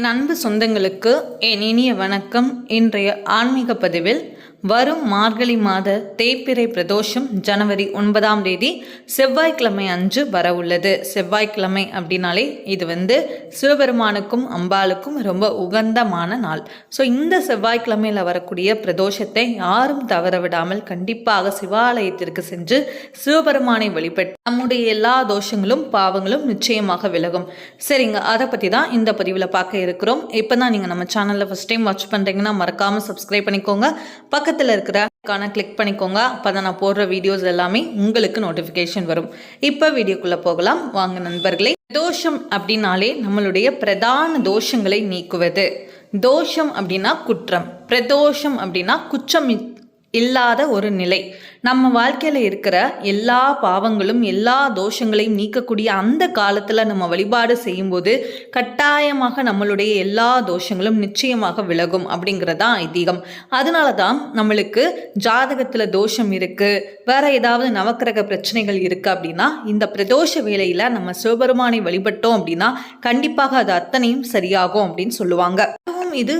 நண்பு சொந்தங்களுக்கு என் இனிய வணக்கம். இன்றைய ஆன்மீக பதிவில் வரும் மார்கழி மாத தேய்பிறை பிரதோஷம் ஜனவரி ஒன்பதாம் தேதி செவ்வாய்க்கிழமை அன்று வர உள்ளது செவ்வாய்க்கிழமை அப்படின்னாலே இது வந்து சிவபெருமானுக்கும் அம்பாளுக்கும் ரொம்ப உகந்தமான நாள். ஸோ இந்த செவ்வாய்க்கிழமையில் வரக்கூடிய பிரதோஷத்தை யாரும் தவற விடாமல் கண்டிப்பாக சிவாலயத்திற்கு சென்று சிவபெருமானை வழிபட்டு நம்முடைய எல்லா தோஷங்களும் பாவங்களும் நிச்சயமாக விலகும். சரிங்க அதை பற்றி தான் இந்த பதிவில் பார்க்க இருக்கிறோம். இப்போ தான் நீங்கள் நம்ம சேனலில் ஃபஸ்ட் டைம் வாட்ச் பண்ணுறீங்கன்னா மறக்காமல் சப்ஸ்கிரைப் பண்ணிக்கோங்க. பக்கத்தில் இருக்கிற கான கிளிக் பண்ணிக்கோங்க. அப்போ தான் நான் போடுற வீடியோஸ் எல்லாமே உங்களுக்கு நோட்டிஃபிகேஷன் வரும். இப்போ வீடியோக்குள்ளே போகலாம். வாங்க நண்பர்களே தோஷம் அப்படின்னாலே நம்மளுடைய பிரதான தோஷங்களை நீக்குவது. தோஷம் அப்படின்னா குற்றம். பிரதோஷம் அப்படின்னா குற்றம் இல்லாத ஒரு நிலை. நம்ம வாழ்க்கையில் இருக்கிற எல்லா பாவங்களும் எல்லா தோஷங்களையும் நீக்கக்கூடிய அந்த காலத்தில் நம்ம வழிபாடு செய்யும்போது கட்டாயமாக நம்மளுடைய எல்லா தோஷங்களும் நிச்சயமாக விலகும் அப்படிங்கிறதா ஐதீகம். அதனால தான் நம்மளுக்கு ஜாதகத்தில் தோஷம் இருக்குது வேற ஏதாவது நவக்கிரக பிரச்சனைகள் இருக்குது அப்படின்னா இந்த பிரதோஷ வேலையில் நம்ம சிவபெருமானை வழிபட்டோம் அப்படின்னா கண்டிப்பாக அது அத்தனையும் சரியாகும் அப்படின்னு சொல்லுவாங்க. அதுவும் இது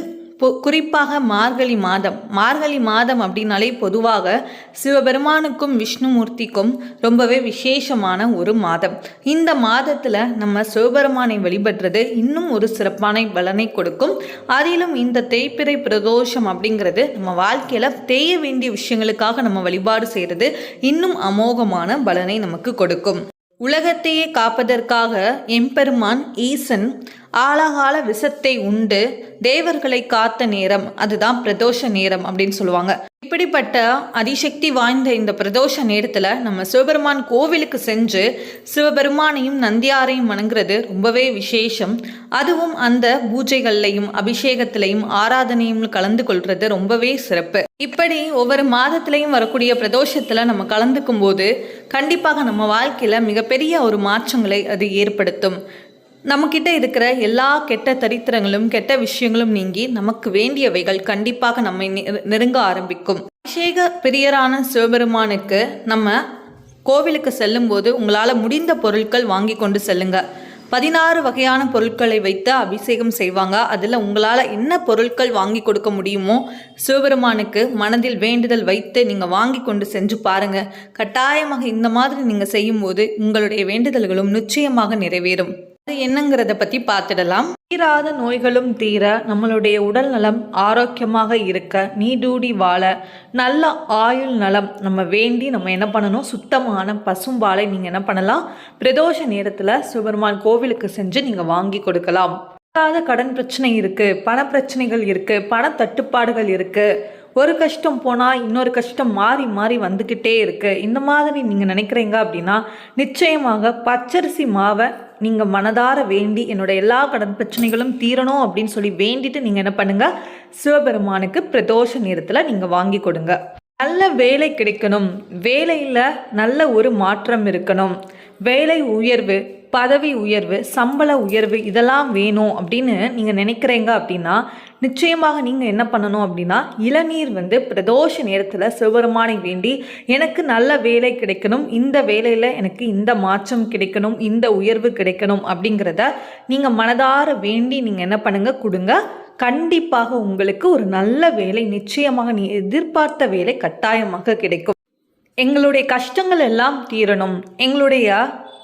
குறிப்பாக மார்கழி மாதம். மார்கழி மாதம் அப்படின்னாலே பொதுவாக சிவபெருமானுக்கும் விஷ்ணுமூர்த்திக்கும் ரொம்பவே விசேஷமான ஒரு மாதம். இந்த மாதத்தில் நம்ம சிவபெருமானை வழிபடுறது இன்னும் ஒரு சிறப்பான பலனை கொடுக்கும். அதிலும் இந்த தேய்பிறை பிரதோஷம் அப்படிங்கிறது நம்ம வாழ்க்கையில் தேய வேண்டிய விஷயங்களுக்காக நம்ம வழிபாடு செய்கிறது இன்னும் அமோகமான பலனை நமக்கு கொடுக்கும். உலகத்தையே காப்பதற்காக எம்பெருமான் ஈசன் ஆழகால விஷத்தை உண்டு. தேவர்களை காத்த நேரம் அதுதான் பிரதோஷ நேரம் அப்படின்னு சொல்லுவாங்க. இப்படிப்பட்ட அதிசக்தி வாய்ந்த இந்த பிரதோஷ நேரத்தில் நம்ம சிவபெருமான் கோவிலுக்கு சென்று சிவபெருமானையும் நந்தியாரையும் வணங்குறது ரொம்பவே விசேஷம். அதுவும் அந்த பூஜைகள்லையும் அபிஷேகத்திலையும் ஆராதனையும் கலந்து கொள்வது ரொம்பவே சிறப்பு. இப்படி ஒவ்வொரு மாதத்திலையும் வரக்கூடிய பிரதோஷத்தில் நம்ம கலந்துக்கும் போது கண்டிப்பாக நம்ம வாழ்க்கையில் மிகப்பெரிய ஒரு மாற்றங்களை அது ஏற்படுத்தும். நம்மக்கிட்ட இருக்கிற எல்லா கெட்ட தரித்திரங்களும் கெட்ட விஷயங்களும் நீங்கி நமக்கு வேண்டியவைகள் கண்டிப்பாக நம்மை நெருங்க ஆரம்பிக்கும். அபிஷேக பிரியரான சிவபெருமானுக்கு நம்ம கோவிலுக்கு செல்லும்போது உங்களால் முடிந்த பொருட்கள் வாங்கி கொண்டு செல்லுங்க. பதினாறு வகையான பொருட்களை வைத்து அபிஷேகம் செய்வாங்க. அதில் உங்களால் என்ன பொருட்கள் வாங்கி கொடுக்க முடியுமோ சிவபெருமானுக்கு மனதில் வேண்டுதல் வைத்து நீங்கள் வாங்கி கொண்டு செஞ்சு பாருங்கள் கட்டாயமாக இந்த மாதிரி நீங்கள் செய்யும்போது உங்களுடைய வேண்டுதல்களும் நிச்சயமாக நிறைவேறும். அது என்னங்கிறத பற்றி பார்த்துடலாம். தீராத நோய்களும் தீர நம்மளுடைய உடல் நலம் ஆரோக்கியமாக இருக்க நீடூடி வாழ நல்ல ஆயுள் நலம் நம்ம வேண்டி நம்ம என்ன பண்ணணும்? சுத்தமான பசும்பாலை நீங்கள் என்ன பண்ணலாம்? பிரதோஷ நேரத்தில் சிவபெருமான் கோவிலுக்கு செஞ்சு நீங்கள் வாங்கி கொடுக்கலாம். கடன் பிரச்சனை இருக்குது பண பிரச்சனைகள் இருக்குது பண தட்டுப்பாடுகள் இருக்குது ஒரு கஷ்டம் போனால் இன்னொரு கஷ்டம் மாறி மாறி வந்துக்கிட்டே இருக்குது இந்த மாதிரி நீங்கள் நினைக்கிறீங்க அப்படின்னா நிச்சயமாக பச்சரிசி மாவை நீங்கள் மனதார வேண்டி என்னோட எல்லா கடன் பிரச்சனைகளும் தீரணும் அப்படின்னு சொல்லி வேண்டிட்டு நீங்கள் என்ன பண்ணுங்கள் சிவபெருமானுக்கு பிரதோஷ நேரத்தில் நீங்கள் வாங்கி கொடுங்க. நல்ல வேலை கிடைக்கணும். வேலையில் நல்ல ஒரு மாற்றம் இருக்கணும். வேலை உயர்வு பதவி உயர்வு சம்பள உயர்வு இதெல்லாம் வேணும் அப்படின்னு நீங்கள் நினைக்கிறீங்க அப்படின்னா நிச்சயமாக நீங்கள் என்ன பண்ணணும் அப்படின்னா இளநீர் வந்து பிரதோஷ நேரத்தில் சிவபெருமானை வேண்டி எனக்கு நல்ல வேலை கிடைக்கணும் இந்த வேலையில் எனக்கு இந்த மாற்றம் கிடைக்கணும் இந்த உயர்வு கிடைக்கணும் அப்படிங்கிறத நீங்கள் மனதார வேண்டி நீங்கள் என்ன பண்ணுங்கள் கொடுங்க. கண்டிப்பாக உங்களுக்கு ஒரு நல்ல வேலை நிச்சயமாக நீ எதிர்பார்த்த வேலை கட்டாயமாக கிடைக்கும். எங்களுடைய கஷ்டங்கள் எல்லாம் தீரணும். எங்களுடைய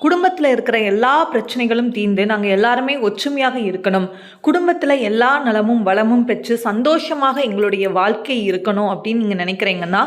குடும்பத்தில் இருக்கிற எல்லா பிரச்சனைகளும் தீர்ந்து நாங்கள் எல்லாருமே ஒற்றுமையாக இருக்கணும். குடும்பத்தில் எல்லா நலமும் வளமும் பெற்று சந்தோஷமாக எங்களுடைய வாழ்க்கை இருக்கணும் அப்படின்னு நீங்கள் நினைக்கிறீங்கன்னா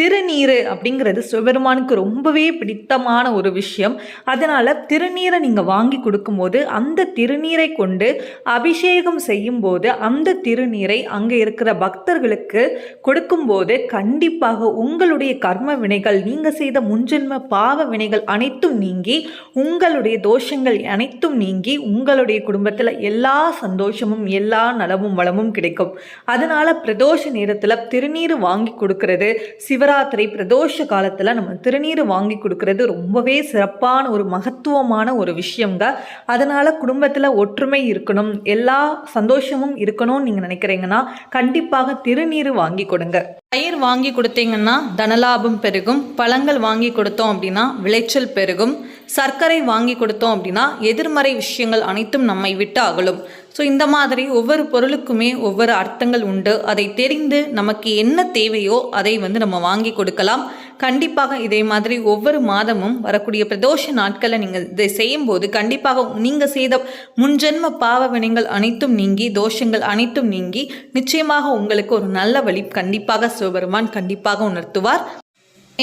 திருநீர் அப்படிங்கிறது சிவபெருமானுக்கு ரொம்பவே பிடித்தமான ஒரு விஷயம். அதனால் திருநீரை நீங்கள் வாங்கி கொடுக்கும்போது அந்த திருநீரை கொண்டு அபிஷேகம் செய்யும்போது அந்த திருநீரை அங்கே இருக்கிற பக்தர்களுக்கு கொடுக்கும்போது கண்டிப்பாக உங்களுடைய கர்ம வினைகள் நீங்கள் செய்த முன்ஜென்ம பாவ வினைகள் அனைத்தும் நீங்கி உங்களுடைய தோஷங்கள் அனைத்தும் நீங்கி உங்களுடைய குடும்பத்தில் எல்லா சந்தோஷமும் எல்லா நலமும் வளமும் கிடைக்கும். அதனால் பிரதோஷ நேரத்தில் திருநீர் வாங்கி கொடுக்கறது சிவ சிவராத்திரி பிரதோஷ காலத்தில் நம்ம திருநீர் வாங்கி கொடுக்கறது ரொம்பவே சிறப்பான ஒரு மகத்துவமான ஒரு விஷயங்க அதனால் குடும்பத்தில் ஒற்றுமை இருக்கணும் எல்லா சந்தோஷமும் இருக்கணும்னு நீங்கள் நினைக்கிறீங்கன்னா கண்டிப்பாக திருநீர் வாங்கி கொடுங்க. பயிர் வாங்கி கொடுத்தீங்கன்னா தனலாபம் பெருகும். பழங்கள் வாங்கி கொடுத்தோம் அப்படின்னா விளைச்சல் பெருகும். சர்க்கரை வாங்கி கொடுத்தோம் அப்படின்னா எதிர்மறை விஷயங்கள் அனைத்தும் நம்மை விட்டு அகலும். ஸோ இந்த மாதிரி ஒவ்வொரு பொருளுக்குமே ஒவ்வொரு அர்த்தங்கள் உண்டு. அதை தெரிந்து நமக்கு என்ன தேவையோ அதை வந்து நம்ம வாங்கி கொடுக்கலாம். கண்டிப்பாக இதே மாதிரி ஒவ்வொரு மாதமும் வரக்கூடிய பிரதோஷ நாட்களை நீங்கள் இதை செய்யும்போது கண்டிப்பாக நீங்கள் செய்த முன்ஜென்ம பாவ வினைகள் அனைத்தும் நீங்கி தோஷங்கள் அனைத்தும் நீங்கி நிச்சயமாக உங்களுக்கு ஒரு நல்ல வழி கண்டிப்பாக சிவபெருமான் கண்டிப்பாக உணர்த்துவார்.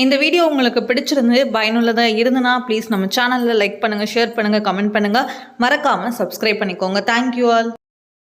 இந்த வீடியோ உங்களுக்கு பிடிச்சிருந்து பயனுள்ளதாக இருந்தனா ப்ளீஸ் நம்ம சேனலில் லைக் பண்ணுங்கள் ஷேர் பண்ணுங்கள் கமெண்ட் பண்ணுங்கள் மறக்காமல் சப்ஸ்கிரைப் பண்ணிக்கோங்க. Thank you all